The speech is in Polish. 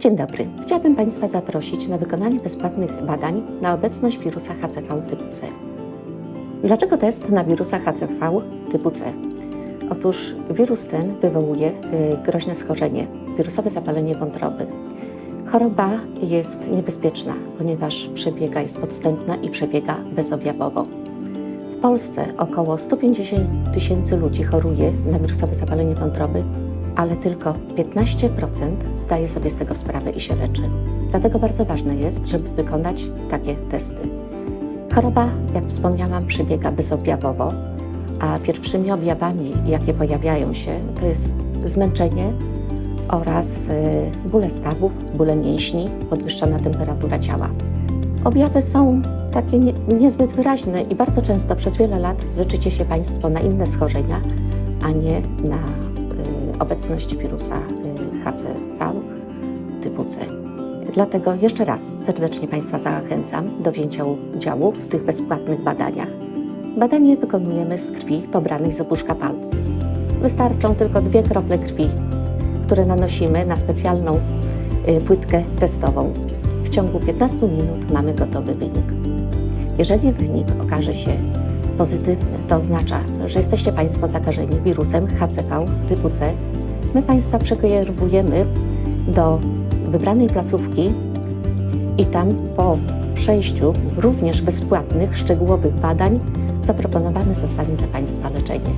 Dzień dobry. Chciałabym Państwa zaprosić na wykonanie bezpłatnych badań na obecność wirusa HCV typu C. Dlaczego test na wirusa HCV typu C? Otóż wirus ten wywołuje y, groźne schorzenie, wirusowe zapalenie wątroby. Choroba jest niebezpieczna, ponieważ przebiega, jest podstępna i przebiega bezobjawowo. W Polsce około 150 tysięcy ludzi choruje na wirusowe zapalenie wątroby, ale tylko 15% zdaje sobie z tego sprawę i się leczy. Dlatego bardzo ważne jest, żeby wykonać takie testy. Choroba, jak wspomniałam, przebiega bezobjawowo, a pierwszymi objawami, jakie pojawiają się, to jest zmęczenie oraz y, bóle stawów, bóle mięśni, podwyższona temperatura ciała. Objawy są takie nie, niezbyt wyraźne i bardzo często przez wiele lat leczycie się Państwo na inne schorzenia, a nie na obecność wirusa y, HCV typu C. Dlatego jeszcze raz serdecznie Państwa zachęcam do wzięcia udziału w tych bezpłatnych badaniach. Badanie wykonujemy z krwi pobranej z opuszka palca. Wystarczą tylko dwie krople krwi, które nanosimy na specjalną y, płytkę testową. W ciągu 15 minut mamy gotowy wynik. Jeżeli wynik okaże się pozytywny, to oznacza, że jesteście Państwo zakażeni wirusem HCV typu C. My Państwa przekierowujemy do wybranej placówki i tam po przejściu również bezpłatnych, szczegółowych badań zaproponowane zostanie dla Państwa leczenie.